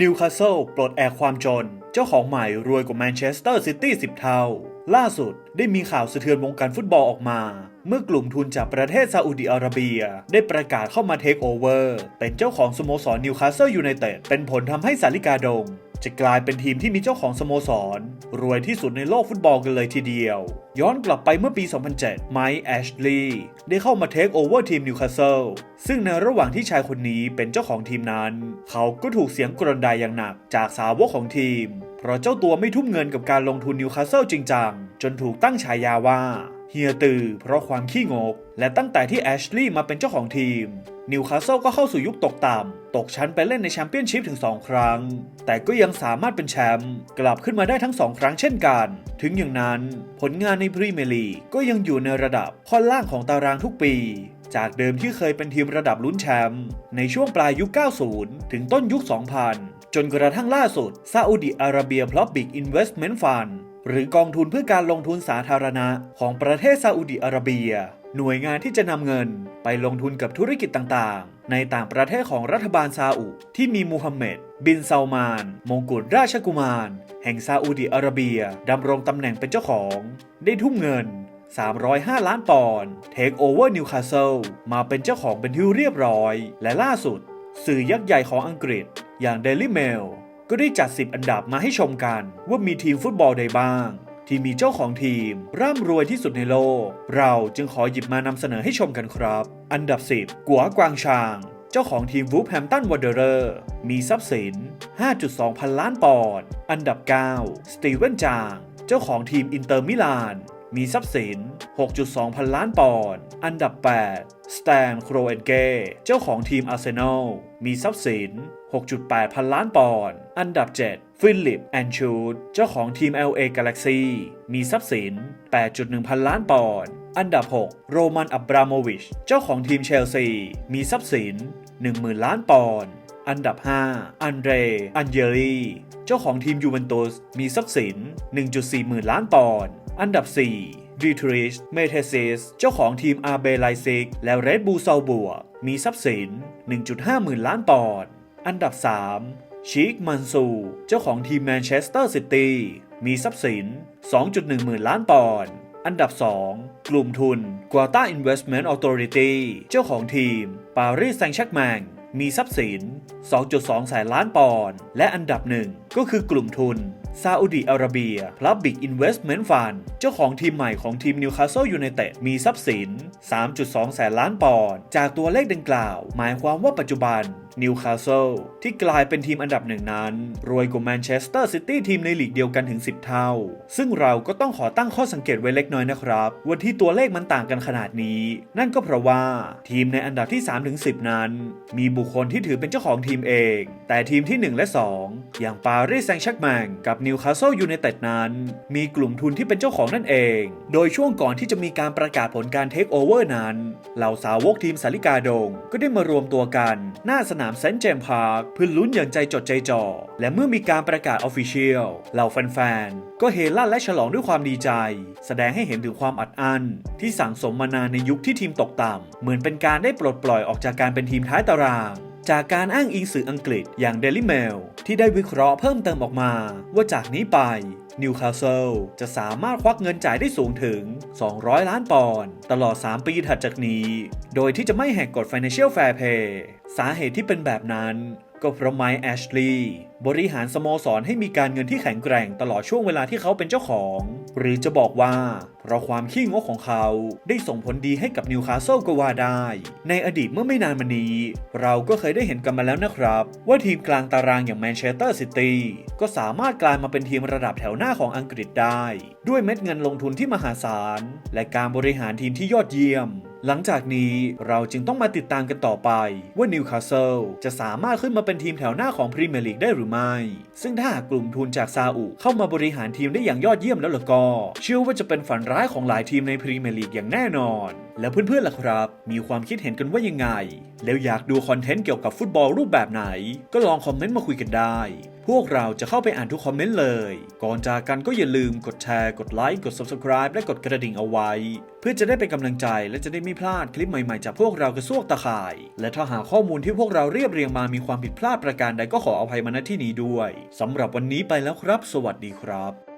นิวคาสเซิลปลดแอกความจน เจ้าของใหม่รวยกว่าแมนเชสเตอร์ซิตี้10 เท่า ล่าสุดได้มีข่าวสะเทือนวงการฟุตบอลออกมา เมื่อกลุ่มทุนจากประเทศซาอุดิอาระเบีย ได้ประกาศเข้ามาเทคโอเวอร์ เป็นเจ้าของสโมสรนิวคาสเซิลยูไนเต็ดเป็นผลทำให้สาริกาดงจะกลายเป็นทีมที่มีเจ้าของสโมสร รวยที่สุดในโลกฟุตบอลกันเลยทีเดียว ย้อนกลับไปเมื่อปี 2007 ไมค์แอชลีย์ได้เข้ามาเทคโอเวอร์ทีมนิวคาสเซิลซึ่งในระหว่างที่ชายคนนี้เป็นเจ้าของทีมนั้น เขาก็ถูกเสียงกรนดายอย่างหนักจากสาวกของทีม เพราะเจ้าตัวไม่ทุ่มเงินกับการลงทุนนิวคาสเซิลจริงจังจนถูกตั้งฉายาว่า เฮียตือเพราะความขี้งก และตั้งแต่ที่แอชลีย์มาเป็นเจ้าของทีม นิวคาสเซิลก็เข้าสู่ยุคตกต่ำ ตกชั้นไปเล่นในแชมเปี้ยนชิพถึง 2 ครั้ง แต่ก็ยังสามารถเป็นแชมป์กลับขึ้นมาได้ทั้ง 2 ครั้งเช่นกัน ถึงอย่างนั้น ผลงานในพรีเมียร์ลีกก็ยังอยู่ในระดับค่อนล่างของตารางทุกปี จากเดิมที่เคยเป็นทีมระดับลุ้นแชมป์ในช่วงปลายยุค 90 ถึงต้นยุค 2000 จนกระทั่งล่าสุดซาอุดิอาระเบียพลอบิกอินเวสท์เมนต์ฟัน หรือกองทุนเพื่อการลงทุนสาธารณะของประเทศซาอุดิอาระเบีย หน่วยงานที่จะนำเงินไปลงทุนกับธุรกิจต่างๆ ในต่างประเทศของรัฐบาลซาอุที่มีมูฮัมเหม็ดบินซาลมาน มงกุฎราชกุมาร แห่งซาอุดิอาระเบียดำรงตำแหน่งเป็นเจ้าของ ได้ทุ่มเงิน 305 ล้านปอนด์เทคโอเวอร์นิวคาสเซิลมาเป็นเจ้าของเป็นที่เรียบร้อย และล่าสุด สื่อยักษ์ใหญ่ของอังกฤษ อย่าง Daily Mail ก็ได้จัด 10 อันดับมาให้ชมกัน ว่ามีทีมฟุตบอลใดบ้าง ที่มีเจ้าของทีม ร่ำรวยที่สุดในโลก เราจึงขอหยิบมานำเสนอให้ชมกันครับ อันดับ 10 กัวกวางชาง เจ้าของทีมวูฟแฮมตันวอเดอร์ มีทรัพย์สิน 5.2 พันล้านปอนด์อันดับ 9 สตีเวนจาง เจ้าของทีมอินเตอร์มิลานมีทรัพย์สิน 6.2 พันล้านปอนด์ อันดับ 8 สแตน โครเอนเก เจ้าของทีมอาร์เซนอล มีทรัพย์สิน 6.8 พันล้านปอนด์ อันดับ 7 ฟิลิปแอนชูดเจ้าของทีม LA Galaxy มีทรัพย์สิน 8.1 พันล้านปอนด์ อันดับ 6 โรมันอับราโมวิช เจ้าของทีมเชลซี มีทรัพย์สิน 10,000 ล้านปอนด์ อันดับ 5 อันเดรอันเยรีเจ้าของทีมยูเวนตุส มีทรัพย์สิน 1.4 หมื่นล้านปอนด์ อันดับ 4ดีทริช เมเทซิส เจ้าของทีมอาเบไลซิก และเรดบูซาบัว มีทรัพย์สิน 1.5 หมื่นล้านปอนด์ อันดับ 3ชิคมันซู เจ้าของทีมแมนเชสเตอร์ซิตี้มีทรัพย์สิน 2.1 หมื่นล้านปอนด์อันดับ 2 กลุ่มทุน Guata Investment Authority เจ้าของทีมปารีสแซงต์แชร์กแมงมีทรัพย์สิน 2.2 แสนล้านปอนด์ และอันดับหนึ่งก็คือกลุ่มทุนซาอุดิอาระเบีย Public Investment Fund เจ้าของทีมใหม่ของทีมนิวคาสเซิลยูไนเต็ดมีทรัพย์สิน 3.2 แสนล้านปอนด์ จากตัวเลขดังกล่าว หมายความว่าปัจจุบัน นิวคาสเซิลที่กลายเป็นทีมอันดับหนึ่งนั้น รวยกว่าแมนเชสเตอร์ซิตี้ทีมในลีกเดียวกันถึง 10 เท่า ซึ่งเราก็ต้องขอตั้งข้อสังเกตไว้เล็กน้อยนะครับ ว่าที่ตัวเลขมันต่างกันขนาดนี้ นั่นก็เพราะว่าทีมในอันดับที่ 3-10 นั้น มีบุคคลที่ถือเป็นเจ้าของทีมเอง แต่ทีมที่ 1 และ 2 อย่างปารีสแซงต์แชร์กแมงกับนิวคาสเซิลยูไนเต็ดนั้น มีกลุ่มทุนที่เป็นเจ้าของนั่นเอง โดยช่วงก่อนที่จะมีการประกาศผลการเทคโอเวอร์นั้นเหล่าสาวกทีมสาริกาดง ก็ได้มารวมตัวกันหน้าสนามามเซนต์เจมส์พาร์คเพื่อลุ้นอย่างใจจดใจจ่อ และเมื่อมีการประกาศออฟฟิเชียลเหล่าแฟนๆ ก็เฮลั่นและฉลองด้วยความดีใจ แสดงให้เห็นถึงความอัดอั้นที่สั่งสมมานานในยุคที่ทีมตกต่ำ เหมือนเป็นการได้ปลดปล่อยออกจากการเป็นทีมท้ายตารางจากการอ้างอิงสื่ออังกฤษอย่าง Daily Mail ที่ได้วิเคราะห์เพิ่มเติมออกมา ว่าจากนี้ไป นิวคาสเซิลจะสามารถควักเงินจ่ายได้สูงถึง 200 ล้านปอนด์ตลอด 3 ปีถัดจากนี้ โดยที่จะไม่แหกกฎ Financial Fair Play สาเหตุที่เป็นแบบนั้นก็เพราะไมค์แอชลีย์บริหารสโมสรให้มีการเงินที่แข็งแกร่งตลอดช่วงเวลาที่เขาเป็นเจ้าของ หรือจะบอกว่า เพราะความขี้งกของเขาได้ส่งผลดีให้กับนิวคาสเซิลก็ว่าได้ ในอดีตเมื่อไม่นานมานี้ เราก็เคยได้เห็นกันมาแล้วนะครับ ว่าทีมกลางตารางอย่างแมนเชสเตอร์ซิตี้ก็สามารถกลายมาเป็นทีมระดับแถวหน้าของอังกฤษได้ ด้วยเม็ดเงินลงทุนที่มหาศาล และการบริหารทีมที่ยอดเยี่ยม หลังจากนี้เราจึงต้องมาติดตามกันต่อไป ว่านิวคาสเซิลจะสามารถขึ้นมาเป็นทีมแถวหน้าของพรีเมียร์ลีกได้หรือไม่ ซึ่งถ้ากลุ่มทุนจากซาอุเข้ามาบริหารทีมได้อย่างยอดเยี่ยมแล้วล่ะก็ เชื่อว่าจะเป็นฝันร้ายของหลายทีมในพรีเมียร์ลีกอย่างแน่นอน แล้วเพื่อนๆล่ะครับ มีความคิดเห็นกันว่ายังไง แล้วอยากดูคอนเทนต์เกี่ยวกับฟุตบอลรูปแบบไหน ก็ลองคอมเมนต์มาคุยกันได้ พวกเราจะเข้าไปอ่านทุกคอมเมนต์เลย ก่อนจากกันก็อย่าลืมกดแชร์ กดไลค์ กด Subscribe และกดกระดิ่งเอาไว้ เพื่อจะได้เป็นกำลังใจและจะได้ไม่พลาดคลิปใหม่ๆจากพวกเรากระซวกตะข่าย และถ้าหาข้อมูลที่พวกเราเรียบเรียงมามีความผิดพลาดประการใดก็ขออภัยมาณที่นี้ด้วยสำหรับวันนี้ไปแล้วครับ สวัสดีครับ